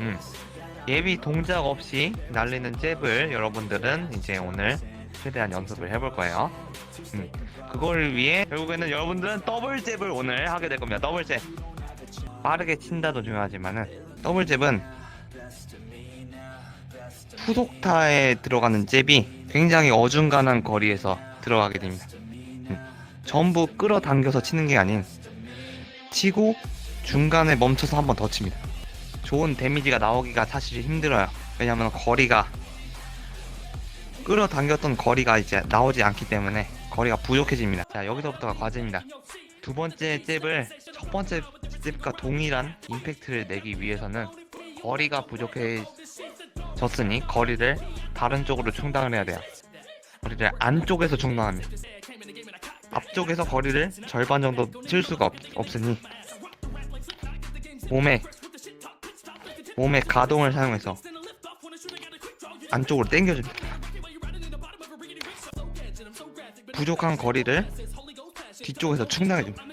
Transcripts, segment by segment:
음. 예비 동작 없이 날리는 잽을 여러분들은 이제 오늘 최대한 연습을 해볼 거예요. 음. 그걸 위해 결국에는 여러분들은 더블 잽을 오늘 하게 될 겁니다. 더블 잽. 빠르게 친다도 중요하지만은 더블 잽은 후속타에 들어가는 잽이 굉장히 어중간한 거리에서 들어가게 됩니다. 음. 전부 끌어당겨서 치는 게 아닌 치고 중간에 멈춰서 한 번 더 칩니다. 좋은 데미지가 나오기가 사실 힘들어요. 왜냐하면 거리가 끌어당겼던 거리가 이제 나오지 않기 때문에 거리가 부족해집니다. 자 여기서부터가 과제입니다. 두 번째 잽을 첫 번째 잽과 동일한 임팩트를 내기 위해서는 거리가 부족해졌으니 거리를 다른 쪽으로 충당을 해야 돼요. 거리를 안쪽에서 충당합니다. 앞쪽에서 거리를 절반 정도 칠 수가 없, 없으니 몸에 몸의 가동을 사용해서 안쪽으로 당겨줍니다. 부족한 거리를 뒤쪽에서 충당해줍니다.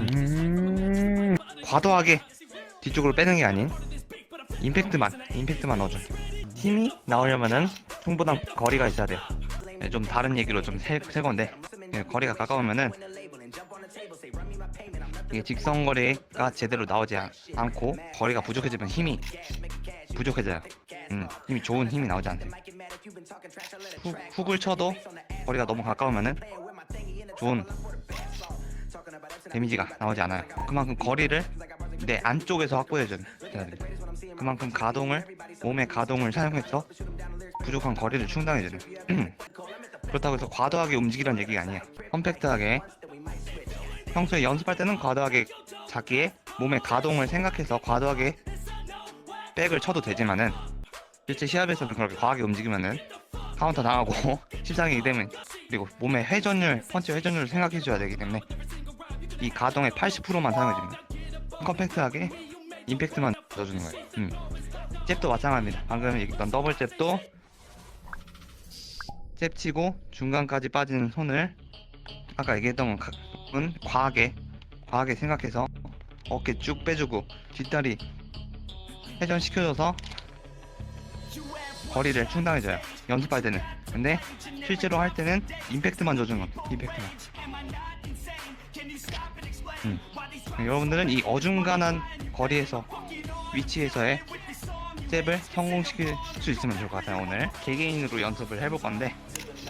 음, 과도하게 뒤쪽으로 빼는 게 아닌 임팩트만 임팩트만 넣어줘. 힘이 나오려면은 충분한 거리가 있어야 돼요. 네, 좀 다른 얘기로 좀 세, 세 건데 네, 거리가 가까우면은 이게 직선거리가 제대로 나오지 않, 않고 거리가 부족해지면 힘이 부족해져요. 음, 힘이 좋은 힘이 나오지. 훅, 훅을 쳐도 거리가 너무 가까우면은 좋은 데미지가 나오지 않아요. 그만큼 거리를 내 안쪽에서 됩니다. 그만큼 가동을 몸의 가동을 사용해서 부족한 거리를 충당해주는. 그렇다고 해서 과도하게 움직이란 얘기가 아니에요. 컴팩트하게 평소에 연습할 때는 과도하게 자기의 몸의 가동을 생각해서 과도하게 백을 쳐도 되지만은 실제 시합에서는 그렇게 과하게 움직이면은 카운터 당하고 실상이기 때문에 그리고 몸의 회전율 펀치 회전율을 생각해 줘야 되기 때문에 이 가동의 80%만 사용해 줍니다 컴팩트하게 임팩트만 넣어주는 거예요 음. 잽도 마찬가지입니다 방금 얘기했던 더블 잽도 잽 치고 중간까지 빠지는 손을 아까 얘기했던 건 과하게 과하게 생각해서 어깨 쭉 빼주고 뒷다리 회전 시켜줘서 거리를 충당해줘요. 연습할 때는. 근데 실제로 할 때는 임팩트만 줘주는 겁니다 임팩트만. 음. 여러분들은 이 어중간한 거리에서 위치에서의 잽을 성공시킬 수 있으면 좋을 것 같아요 오늘. 개개인으로 연습을 해볼 건데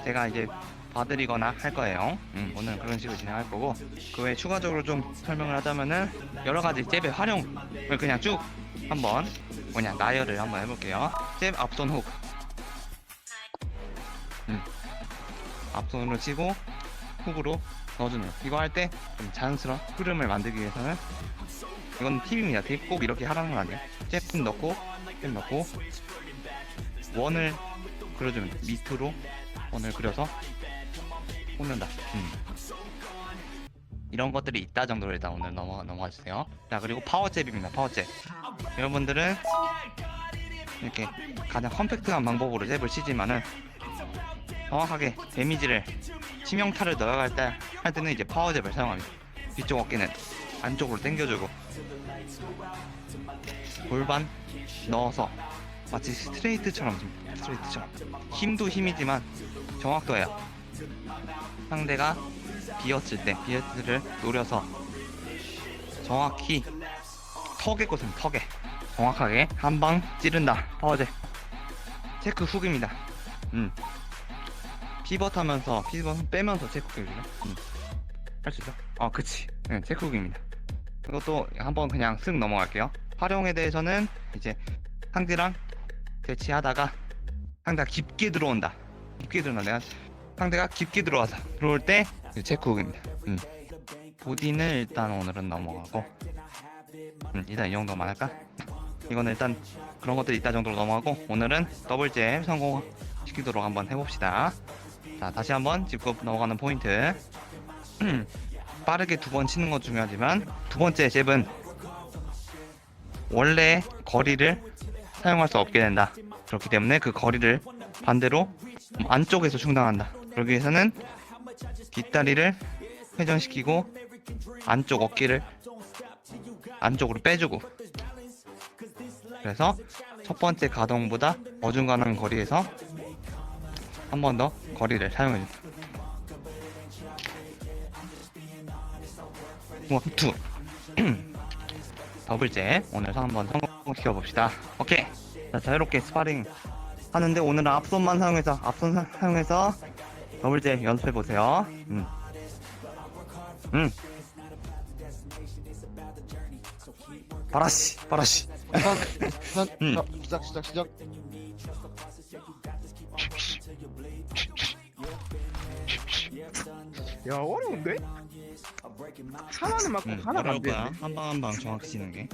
제가 이제 봐드리거나 할 거예요. 음, 오늘 그런 식으로 진행할 거고 그 외에 추가적으로 좀 설명을 하자면은 여러 가지 잽의 활용을 그냥 쭉 한번 뭐냐 나열을 한번 해볼게요. 잽 앞손 훅. 음, 앞손으로 치고 훅으로 넣어주는 이거 할 때 좀 자연스러운 흐름을 만들기 위해서는 이건 팁입니다. 팁 꼭 이렇게 하라는 건 아니에요. 잽 넣고 잽 넣고 원을 그려주면 돼. 밑으로 원을 그려서 꽂는다. 음. 이런 것들이 있다 정도로 일단 오늘 넘어 넘어가 주세요. 자 그리고 파워잽입니다. 파워잽. 여러분들은 이렇게 가장 컴팩트한 방법으로 잽을 치지만은 정확하게 데미지를 치명타를 넣어갈 때 할 때는 이제 파워잽을 사용합니다. 뒤쪽 어깨는 안쪽으로 당겨주고 골반 넣어서 마치 스트레이트처럼. 스트레이트처럼 힘도 힘이지만 정확도예요. 상대가 비었을 때 비어트를 노려서 정확히 턱에 꽂으면 턱에 정확하게 한 방 찌른다. 파워제. 체크 훅입니다. 음. 피벗 하면서 피벗 빼면서 체크 훅이죠? 음. 할수 있어? 아 그치. 네, 체크 훅입니다. 이것도 한번 그냥 쓱 넘어갈게요. 활용에 대해서는 이제 상대랑 대치하다가 상대가 깊게 들어온다. 깊게 들어온다. 내가 상대가 깊게 들어와서 들어올 때 체크훅입니다. 음. 보디는 일단 오늘은 넘어가고 음, 일단 이 정도만 할까? 이거는 일단 그런 것들이 있다 정도로 넘어가고 오늘은 더블잼 성공시키도록 한번 해봅시다. 자 다시 한번 짚고 넘어가는 포인트 빠르게 두 번 치는 것 중요하지만 두 번째 잽은 원래 거리를 사용할 수 없게 된다. 그렇기 때문에 그 거리를 반대로 안쪽에서 충당한다. 그러기 위해서는 뒷다리를 회전시키고 안쪽 어깨를 안쪽으로 빼주고 그래서 첫 번째 가동보다 어중간한 거리에서 한 번 더 거리를 사용해 줍니다. 원투 더블제 오늘 한번 성공시켜 봅시다. 오케이. 자 자유롭게 스파링 하는데 오늘은 앞손만 사용해서 앞손 사- 사용해서 더블제 연습해 보세요. 음. 음. 바라씨, 바라씨. 시작, 음. 시작, 시작, 시작. 야 어려운데? 하나는 맞고 음, 하나가 안 어려울 거야. 되네. 한방 한 방 정확히 치는 게.